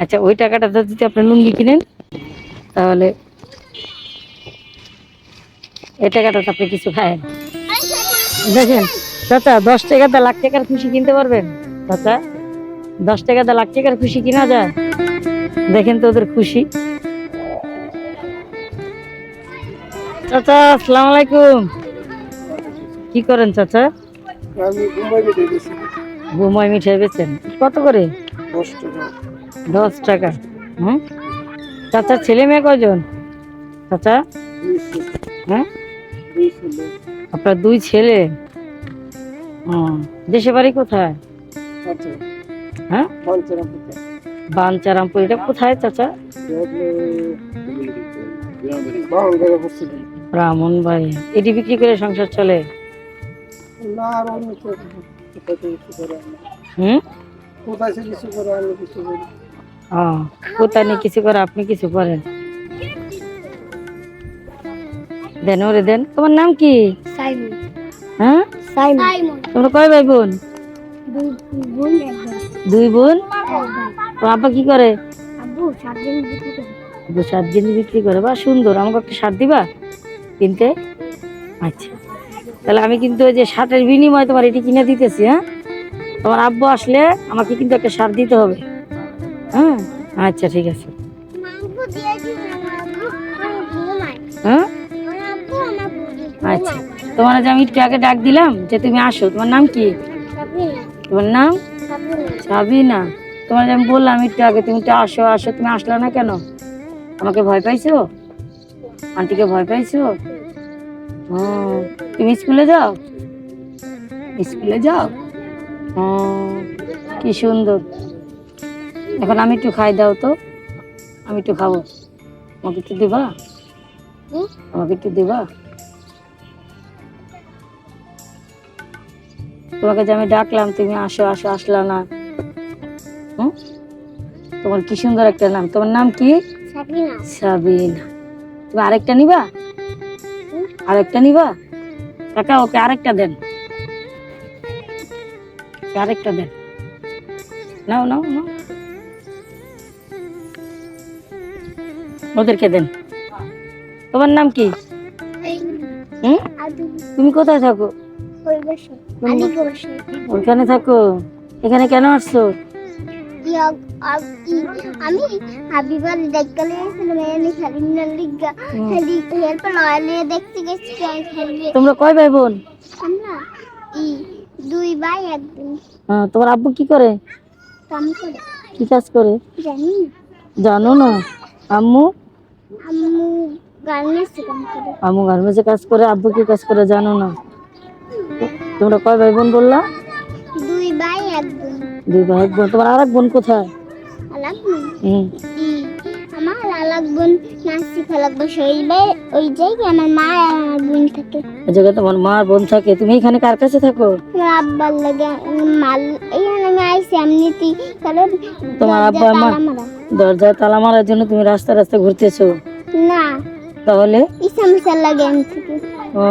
আচ্ছা ওই টাকাটা যদি আপনি লুঙ্গি কিনেন তাহলে এই টাকাটা তো আপনি কিছু খায় দেখেন চাচা দশ টাকাতে লাখ টাকার খুশি কিনতে পারবেন। চাচা দশ টাকাতে লাখ টাকার খুশি কিনা যায়? দেখেন তো ওদের খুশি। চাচা আসসালামু আলাইকুম। কি করেন চাচা? আমি মুম্বাই মিঠাই বেচেন কত করে? দশ টাকা। দশ টাকা। হুম? চাচা, ছেলে মেয়ে কজন? চাচা? হ্যাঁ আপনার দুই ছেলে? ও, দেশে বাড়ি কোথায়? হ্যাঁ? বানচারামপুর এটা কোথায় চাচা? বসছিল ব্রাহ্মণবাড়ি। এটি বিক্রি করে সংসার চলে? হুম? কোথায় কিছু করে আমি কিছু করি? কোথায় নিয়ে কিছু করে আপনি কিছু করেন। দেন ওরে দেন তোমার নাম কি? সাইমন। হ্যাঁ? সাইমন। তোমরা কয় ভাই বোন? দুই বোন একজন দুই বোন? তো আপা কি করে? আব্বু সাত দিন বিক্রি করে। দু সাত দিন বিক্রি করে বা সুন্দর আমাকে একটা শার্ট দিবা? কিনতে? আচ্ছা। তাহলে আমি কিন্তু ওই যে শার্টের বিনিময়ে তোমার এটি কিনে দিতেছি হ্যাঁ? তোমার আব্বু আসলে আমাকে কিন্তু একটা সার দিতে হবে। আচ্ছা ঠিক আছে। হ্যাঁ? আচ্ছা। তোমার যে আমি একটু আগে ডাক দিলাম যে তুমি আসো। তোমার নাম কি? তোমার নাম? সাবিনা। তোমার যে আমি বললাম একটু আগে তুমি তো আসো আসো। তুমি আসলে না কেন? আমাকে ভয় পাইছো? আন্টিকে ভয় পাইছো? ও তুমি স্কুলে যাও? স্কুলে যাও? ও কি সুন্দর। এখন আমি একটু খাই দাও তো। আমি একটু খাব। আমাকে একটু দিবা? আমাকে একটু দিবা? তোমাকে যে আমি ডাকলাম তুমি আসো আসো আসলা না। হুম? তোমার কি সুন্দর একটা নাম। তোমার নাম কি? সাবিনা। তুমি আরেকটা নিবা? আরেকটা নিবা? কাকা ওকে আরেকটা দেন। আরেকটা দেন। নাও নাও নাও। ওদেরকে দেন। তোমার নাম কি? হুম? তুমি কোথায় থাকো? ওইখানে থাকো। এখানে কেন আসছো? আমি হাবিবার দেখলে দেখতে গেছি তোমরা কয় ভাই বোন? আমরা দুই ভাই একদিন তোমার আব্বু কি করে? কাম করে। কি কাজ করে? জানি জানো না? আম্মু? আম্মু গার্মেন্টসে কাজ করে? আম্মু গার্মেন্টসে কাজ করে আব্বু কি কাজ করে জানো না? তোমরা কয় ভাই বোন বললা? দুই ভাই একদিন দুই ভাই বোন। তোমার আর এক বোন কোথায়? বোন? হুম। বসে ওই জায়গায় আমার মা আর আমার বোন থাকে। ওই জায়গায় তোমার মা আর বোন থাকে তুমি এখানে কার কাছে থাকো? আমার আব্বার লাগে মাল এইখানে আমি এমনিতেই কারণ তোমার আব্বা মা? তালা দরজায় তালা মারার জন্য তুমি রাস্তা রাস্তা ঘুরতেছো? না। তাহলে? ইসামসার লাগে আমি থেকে। ও।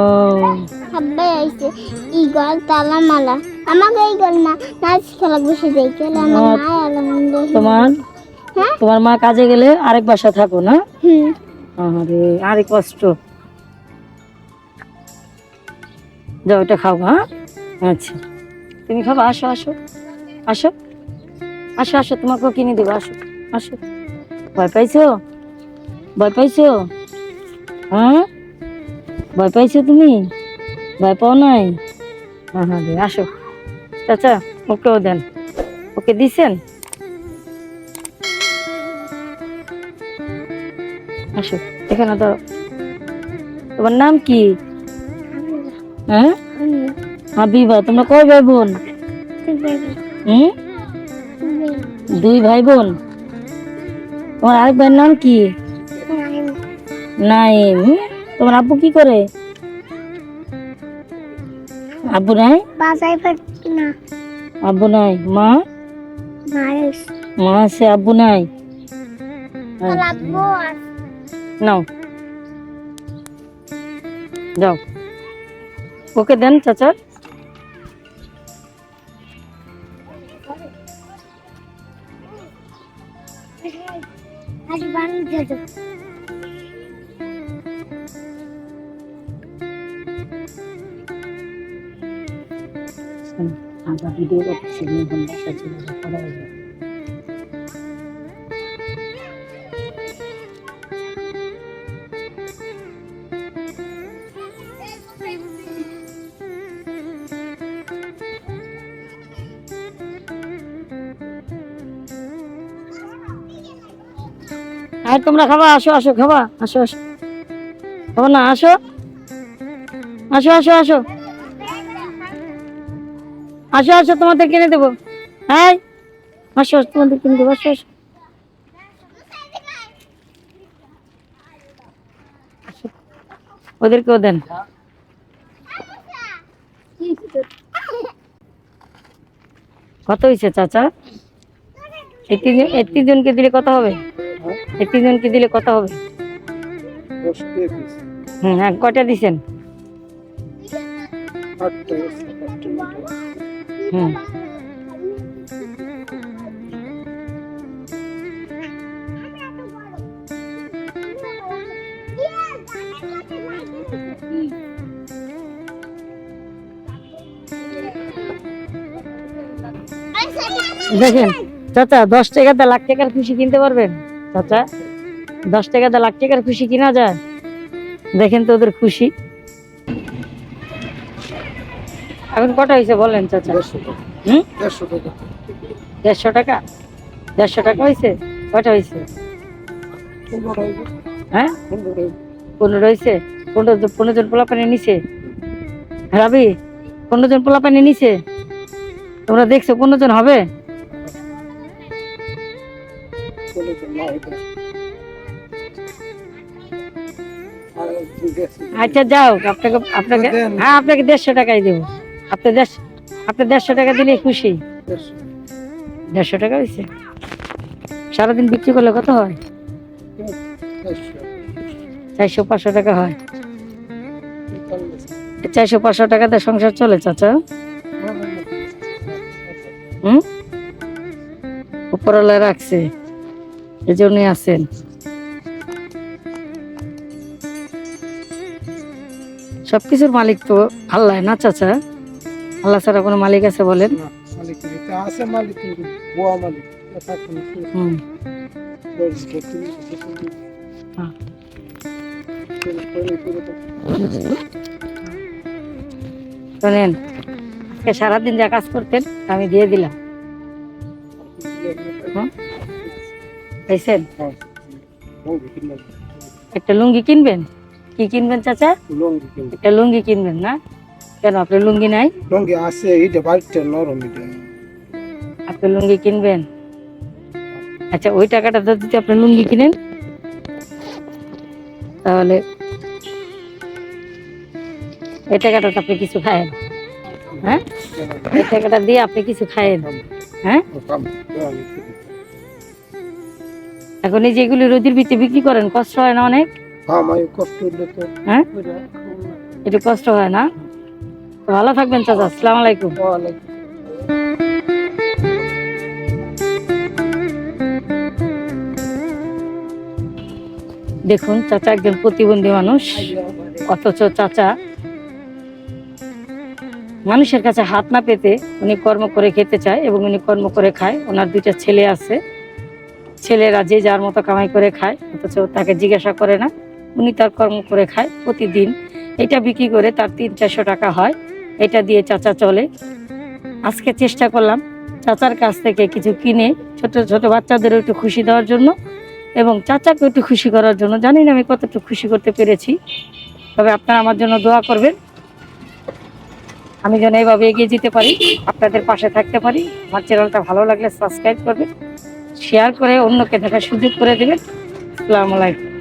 আব্বাই আইসে ই গল তালা মালা আমাকে এই গল না নাচ খেলা বসে যাই আমার মা আলহামদুলিল্লাহ তোমার তোমার মা কাজে গেলে আরেক বাসা থাকো না? আরে আরে কষ্ট। যাও এটা খাও হ্যাঁ? আচ্ছা। তুমি খাব আসো আসো। আসো। আসো আসো তোমাকেও কিনে দেবো আসো আসো। ভয় পাইছো? ভয় পাইছো? হ্যাঁ? ভয় পাইছো তুমি? ভয় পাও নাই? হ্যাঁ হ্যাঁ আসো। চাচা ওকেও দেন। ওকে দিছেন? আসো। এখানে ধরো। তোমার নাম কি? হ্যাঁ? হাবিবা তোমরা কয় ভাই বোন হুম? দুই ভাই বোন তোমার আরেক ভাইয়ের নাম কি? নাইম। তোমার আব্বু কি করে? আব্বু নাই? না আব্বু নাই। মা? মা আছে। আব্বু নাই। আব্বু আর নাও যাও ওকে দেন চাচা আজ বানিয়ে দেবো আমরা ভিডিও করতেছি এখন বাসা চলে যাব, আর তোমরা খাবা, আসো আসো, খাবা, আসো আসো। খাব না, আসো। আসো আসো আসো। আসো আসো, তোমাদের কিনে দেবো। হ্যাঁ আসো তোমাদের কিনে দেবো, আসো আসো। ওদেরকেও দেন। কত হয়েছে চাচা? এই তিনজনকে দিলে কত হবে? এই তিনজনকে দিলে কত হবে? হুম হ্যাঁ কয়টা দিছেন? হুম। দেখেন চাচা দশ টাকাতে লাখ টাকার খুশি কিনতে পারবেন? চাচা দশ টাকাতে লাখ টাকার খুশি কিনা যায়? দেখেন তো ওদের খুশি। এখন কটা হয়েছে বলেন চাচা? টাকা। হুম? দেড়শো টাকা। দেড়শো টাকা? হয়েছে কটা হয়েছে হ্যাঁ? পনেরো হয়েছে পনেরো পনেরো জন পোলা পানি নিছে। রাবি পনেরো জন পোলা পানি নিছে? তোমরা দেখছ পনেরো জন হবে? আচ্ছা যাও, আপনাকে আপনাকে হ্যাঁ আপনাকে দেড়শো টাকাই দেবো। আপনি দেড়শো আপনি দেড়শো টাকা দিলে খুশি। দেড়শো টাকা হয়েছে। সারাদিন বিক্রি করলে কত হয়? চারশো পাঁচশো টাকা হয়। চারশো পাঁচশো টাকাতে সংসার চলে, চাচা? হুম? উপরওয়ালা রাখছে জন্যই আছেন সবকিছুর মালিক তো আল্লাহ না চাচা? আল্লাহ ছাড়া কোনো মালিক আছে বলেন। হ্যাঁ। শোনেন আজকে সারাদিন যা কাজ করতেন আমি দিয়ে দিলাম। হ্যাঁ। একটা লুঙ্গি কিনবেন? কি কিনবেন চাচা? লঙ্গি। একটা লুঙ্গি কিনবেন না? কেন আপনার লুঙ্গি নাই? লঙ্গি আছে এইটা বাড়িটা নরম এটা। আপনি লুঙ্গি কিনবেন? আচ্ছা ওই টাকাটা তো যদি আপনি লুঙ্গি কিনেন তাহলে এই টাকাটা তো আপনি কিছু খায়েন। হ্যাঁ? এই টাকাটা দিয়ে আপনি কিছু খায়েন। হ্যাঁ? এখন এই যেগুলি রোদির ভিতরে বিক্রি করেন কষ্ট হয় না অনেক? হ্যাঁ? একটু কষ্ট হয় না? ভালো থাকবেন চাচা আসসালামু আলাইকুম। ওয়ালাইকুম দেখুন চাচা একজন প্রতিবন্ধী মানুষ। অথচ চাচা মানুষের কাছে হাত না পেতে উনি কর্ম করে খেতে চায় এবং উনি কর্ম করে খায়। ওনার দুইটা ছেলে আছে। ছেলেরা যে যার মতো কামাই করে খায় অথচ তাকে জিজ্ঞাসা করে না। উনি তার কর্ম করে খায় প্রতিদিন। এটা বিক্রি করে তার তিন চারশো টাকা হয়। এটা দিয়ে চাচা চলে। আজকে চেষ্টা করলাম চাচার কাছ থেকে কিছু কিনে ছোট ছোট বাচ্চাদেরও একটু খুশি দেওয়ার জন্য এবং চাচাকে একটু খুশি করার জন্য। জানি না আমি কতটুকু খুশি করতে পেরেছি। তবে আপনারা আমার জন্য দোয়া করবেন। আমি যেন এইভাবে এগিয়ে যেতে পারি, আপনাদের পাশে থাকতে পারি। আমার চ্যানেলটা ভালো লাগলে সাবস্ক্রাইব করবেন, শেয়ার করে অন্যকে দেখার সুযোগ করে দেবেন। আসসালামু আলাইকুম।